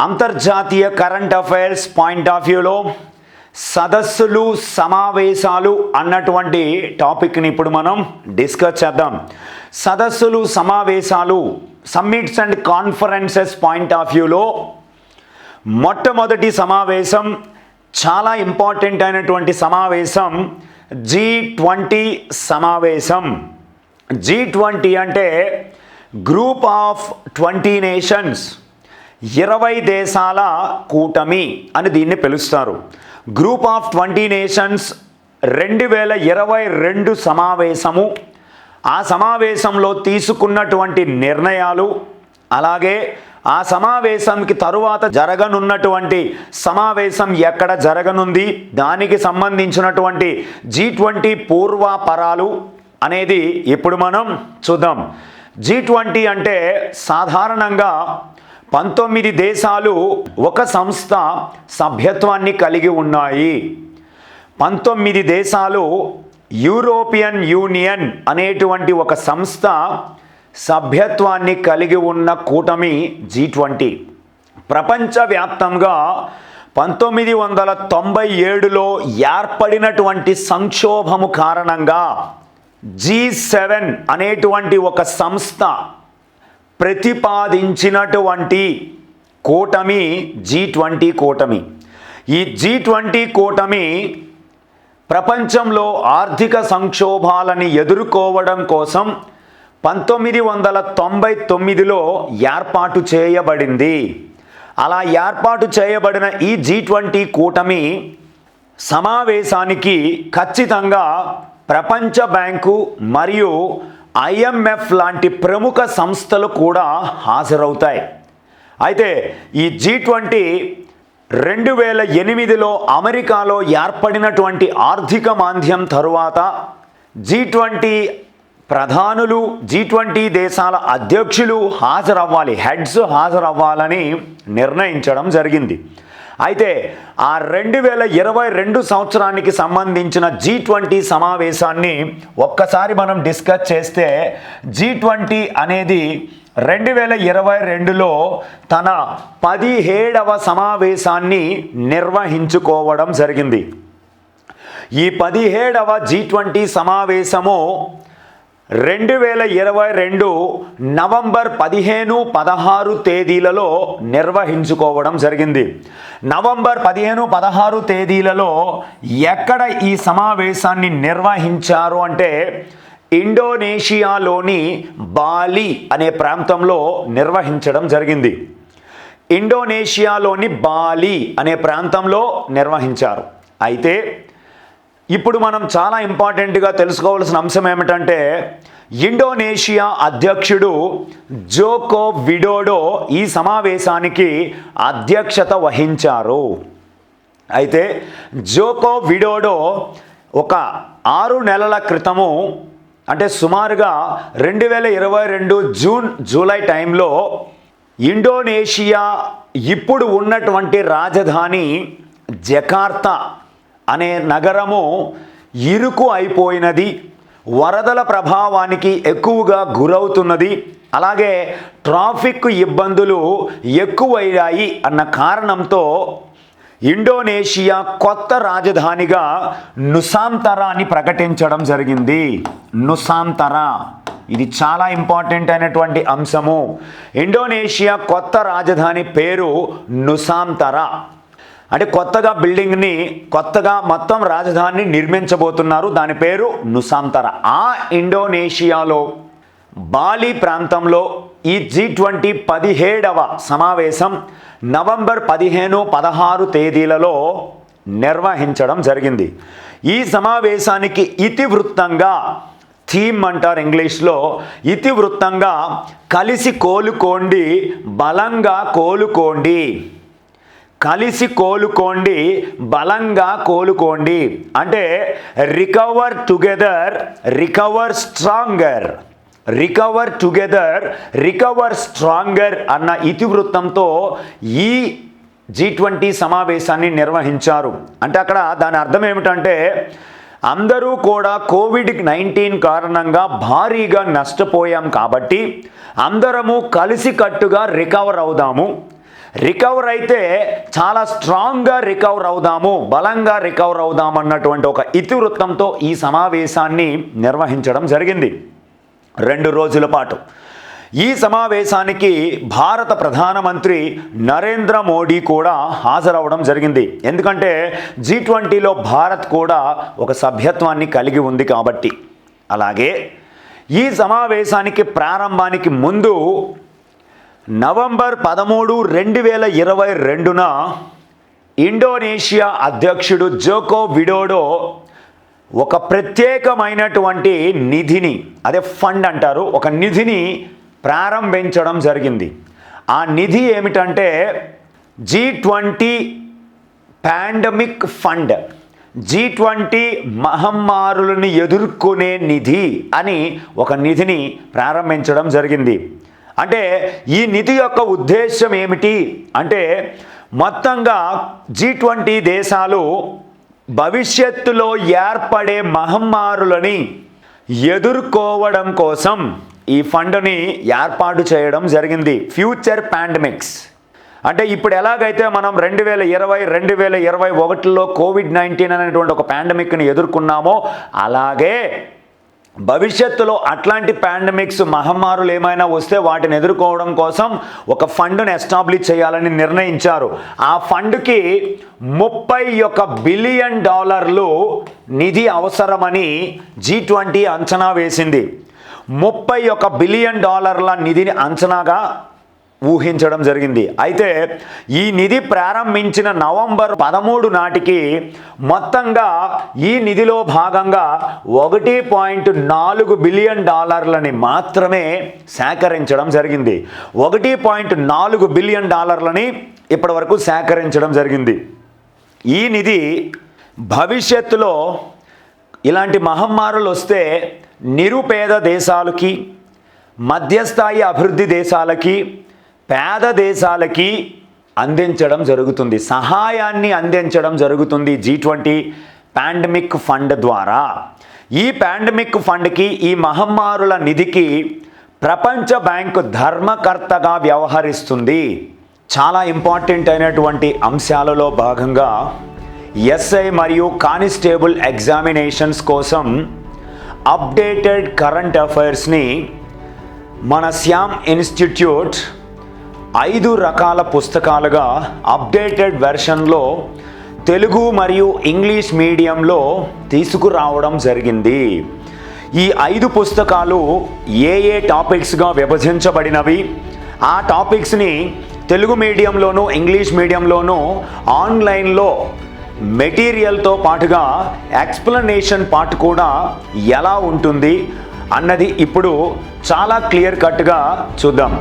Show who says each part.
Speaker 1: అంతర్జాతీయ current affairs point of వ్యూలో సదస్సులు సమావేశాలు అన్నటువంటి టాపిక్ని ఇప్పుడు మనం డిస్కస్ చేద్దాం. సదస్సులు సమావేశాలు summits and conferences point of వ్యూలో మొట్టమొదటి సమావేశం చాలా ఇంపార్టెంట్ అయినటువంటి సమావేశం జీ ట్వంటీ సమావేశం. జీ ట్వంటీ అంటే గ్రూప్ ఆఫ్ ట్వంటీ నేషన్స్ ఇరవై దేశాల కూటమి అని దీన్ని పిలుస్తారు. గ్రూప్ ఆఫ్ ట్వంటీ నేషన్స్ రెండు వేల ఇరవై రెండు సమావేశము. ఆ సమావేశంలో తీసుకున్నటువంటి నిర్ణయాలు అలాగే ఆ సమావేశంకి తరువాత జరగనున్నటువంటి సమావేశం ఎక్కడ జరగనుంది? దానికి సంబంధించినటువంటి జీ ట్వంటీ పూర్వాపరాలు అనేది ఇప్పుడు మనం చూద్దాం. జీ ట్వంటీ అంటే సాధారణంగా పంతొమ్మిది దేశాలు ఒక సంస్థ సభ్యత్వాన్ని కలిగి ఉన్నాయి. పంతొమ్మిది దేశాలు యూరోపియన్ యూనియన్ అనేటువంటి ఒక సంస్థ సభ్యత్వాన్ని కలిగి ఉన్న కూటమి జీ ట్వంటీ. ప్రపంచవ్యాప్తంగా పంతొమ్మిది వందల తొంభై ఏడులో ఏర్పడినటువంటి సంక్షోభము కారణంగా జీ సెవెన్ అనేటువంటి ఒక సంస్థ ప్రతిపాదించినటువంటి కూటమి జీ ట్వంటీ కూటమి. ఈ జీ ట్వంటీ కూటమి ప్రపంచంలో ఆర్థిక సంక్షోభాలని ఎదుర్కోవడం కోసం పంతొమ్మిది వందల తొంభై తొమ్మిదిలో ఏర్పాటు చేయబడింది. అలా ఏర్పాటు చేయబడిన ఈ జీ ట్వంటీ కూటమి సమావేశానికి ఖచ్చితంగా ప్రపంచ బ్యాంకు మరియు ఐఎంఎఫ్ లాంటి ప్రముఖ సంస్థలు కూడా హాజరవుతాయి. అయితే ఈ జీ ట్వంటీ రెండు వేల ఎనిమిదిలో అమెరికాలో ఏర్పడినటువంటి ఆర్థిక మాంద్యం తరువాత జీ ట్వంటీ ప్రధానులు జీ ట్వంటీ దేశాల అధ్యక్షులు హాజరవ్వాలి హెడ్స్ హాజరవ్వాలని నిర్ణయించడం జరిగింది. అయితే ఆ రెండు వేల ఇరవై రెండు సంవత్సరానికి సంబంధించిన జీ ట్వంటీ సమావేశాన్ని ఒక్కసారి మనం డిస్కస్ చేస్తే జీ ట్వంటీ అనేది రెండు వేల ఇరవై రెండులో తన పదిహేడవ సమావేశాన్ని నిర్వహించుకోవడం జరిగింది. ఈ పదిహేడవ జీ ట్వంటీ సమావేశము రెండు వేల ఇరవై రెండు నవంబర్ పదిహేను పదహారు తేదీలలో నిర్వహించుకోవడం జరిగింది. నవంబర్ పదిహేను పదహారు తేదీలలో ఎక్కడ ఈ సమావేశాన్ని నిర్వహించారు అంటే ఇండోనేషియాలోని బాలి అనే ప్రాంతంలో నిర్వహించడం జరిగింది. ఇండోనేషియాలోని బాలి అనే ప్రాంతంలో నిర్వహించారు. అయితే ఇప్పుడు మనం చాలా ఇంపార్టెంట్గా తెలుసుకోవాల్సిన అంశం ఏమిటంటే ఇండోనేషియా అధ్యక్షుడు జోకో విడోడో ఈ సమావేశానికి అధ్యక్షత వహించారు. అయితే జోకో విడోడో ఒక ఆరు నెలల క్రితము అంటే సుమారుగా రెండు వేల ఇరవై రెండు జూన్ జూలై టైంలో ఇండోనేషియా ఇప్పుడు ఉన్నటువంటి రాజధాని జకార్తా అనే నగరము ఇరుకు అయిపోయినది వరదల ప్రభావానికి ఎక్కువగా గురవుతున్నది అలాగే ట్రాఫిక్ ఇబ్బందులు ఎక్కువయ్యాయి అన్న కారణంతో ఇండోనేషియా కొత్త రాజధానిగా నుసాంతరాని ప్రకటించడం జరిగింది. నుసాంతరా. ఇది చాలా ఇంపార్టెంట్ అయినటువంటి అంశము. ఇండోనేషియా కొత్త రాజధాని పేరు నుసాంతరా. అంటే కొత్తగా బిల్డింగ్ని కొత్తగా మొత్తం రాజధానిని నిర్మించబోతున్నారు. దాని పేరు నుసాంతర. ఆ ఇండోనేషియాలో బాలి ప్రాంతంలో ఈ జీ ట్వంటీ పదిహేడవ సమావేశం నవంబర్ పదిహేను పదహారు తేదీలలో నిర్వహించడం జరిగింది. ఈ సమావేశానికి ఇతివృత్తంగా థీమ్ అంటారు ఇంగ్లీష్లో ఇతివృత్తంగా కలిసి కోలుకోండి బలంగా కోలుకోండి. కలిసి కోలుకోండి బలంగా కోలుకోండి. అంటే recover together recover stronger. Recover together recover stronger అన్న ఇతివృత్తంతో ఈ జీ ట్వంటీ సమావేశాన్ని నిర్వహించారు. అంటే అక్కడ దాని అర్థం ఏమిటంటే అందరూ కూడా కోవిడ్ నైన్టీన్ కారణంగా భారీగా నష్టపోయాం కాబట్టి అందరము కలిసికట్టుగా రికవర్ అవుదాము. రికవర్ అయితే చాలా స్ట్రాంగ్గా రికవర్ అవుదాము బలంగా రికవర్ అవుదాం అన్నటువంటి ఒక ఇతివృత్తంతో ఈ సమావేశాన్ని నిర్వహించడం జరిగింది. రెండు రోజుల పాటు. ఈ సమావేశానికి భారత ప్రధానమంత్రి నరేంద్ర మోడీ కూడా హాజరవడం జరిగింది. ఎందుకంటే జీ ట్వంటీలో భారత్ కూడా ఒక సభ్యత్వాన్ని కలిగి ఉంది కాబట్టి. అలాగే ఈ సమావేశానికి ప్రారంభానికి ముందు నవంబర్ పదమూడు రెండు వేల ఇరవై రెండున ఇండోనేషియా అధ్యక్షుడు జోకో విడోడో ఒక ప్రత్యేకమైనటువంటి నిధిని అదే ఫండ్ అంటారు ఒక నిధిని ప్రారంభించడం జరిగింది. ఆ నిధి ఏమిటంటే G twenty pandemic fund G twenty మహమ్మారులను ఎదుర్కొనే నిధి అని ఒక నిధిని ప్రారంభించడం జరిగింది. అంటే ఈ నిధి యొక్క ఉద్దేశం ఏమిటి? అంటే మొత్తంగా జీ ట్వంటీ దేశాలు భవిష్యత్తులో ఏర్పడే మహమ్మారులని ఎదుర్కోవడం కోసం ఈ ఫండ్ని ఏర్పాటు చేయడం జరిగింది. Future pandemics. అంటే ఇప్పుడు ఎలాగైతే మనం రెండు వేల ఇరవై రెండు వేల ఇరవై ఒకటిలో కోవిడ్ నైన్టీన్ అనేటువంటి ఒక పాండమిక్ని ఎదుర్కొన్నామో అలాగే భవిష్యత్తులో అట్లాంటి పాండమిక్స్ మహమ్మారులు ఏమైనా వస్తే వాటిని ఎదుర్కోవడం కోసం ఒక ఫండ్ను ఎస్టాబ్లిష్ చేయాలని నిర్ణయించారు. ఆ ఫండ్కి ముప్పై ఒక బిలియన్ డాలర్లు నిధి అవసరమని జీ ట్వంటీ అంచనా వేసింది. ముప్పై ఒక బిలియన్ డాలర్ల నిధిని అంచనాగా ఊహించడం జరిగింది. అయితే ఈ నిధి ప్రారంభించిన నవంబర్ పదమూడు నాటికి మొత్తంగా ఈ నిధిలో భాగంగా ఒకటి పాయింట్ నాలుగు బిలియన్ డాలర్లని మాత్రమే సేకరించడం జరిగింది. ఒకటి పాయింట్ నాలుగు బిలియన్ డాలర్లని ఇప్పటి వరకు సేకరించడం జరిగింది. ఈ నిధి భవిష్యత్తులో ఇలాంటి మహమ్మారులు వస్తే నిరుపేద దేశాలకి మధ్యస్థాయి అభివృద్ధి దేశాలకి పేద దేశాలకి అందించడం జరుగుతుంది. సహాయాన్ని అందించడం జరుగుతుంది జీ ట్వంటీ పాండమిక్ ఫండ్ ద్వారా. ఈ పాండమిక్ ఫండ్కి ఈ మహమ్మారుల నిధికి ప్రపంచ బ్యాంకు ధర్మకర్తగా వ్యవహరిస్తుంది. చాలా ఇంపార్టెంట్ అయినటువంటి అంశాలలో భాగంగా ఎస్ఐ మరియు కానిస్టేబుల్ ఎగ్జామినేషన్స్ కోసం అప్డేటెడ్ కరెంట్ అఫైర్స్ని మన శ్యామ్ ఇన్స్టిట్యూట్ ఐదు రకాల పుస్తకాలుగా అప్డేటెడ్ వెర్షన్లో తెలుగు మరియు ఇంగ్లీష్ మీడియంలో తీసుకురావడం జరిగింది. ఈ ఐదు పుస్తకాలు ఏ ఏ టాపిక్స్గా విభజించబడినవి? ఆ టాపిక్స్ని తెలుగు మీడియంలోను ఇంగ్లీష్ మీడియంలోను ఆన్లైన్లో మెటీరియల్తో పాటుగా ఎక్స్ప్లెనేషన్ పార్ట్ కూడా ఎలా ఉంటుంది అన్నది ఇప్పుడు చాలా క్లియర్ కట్గా చూద్దాం.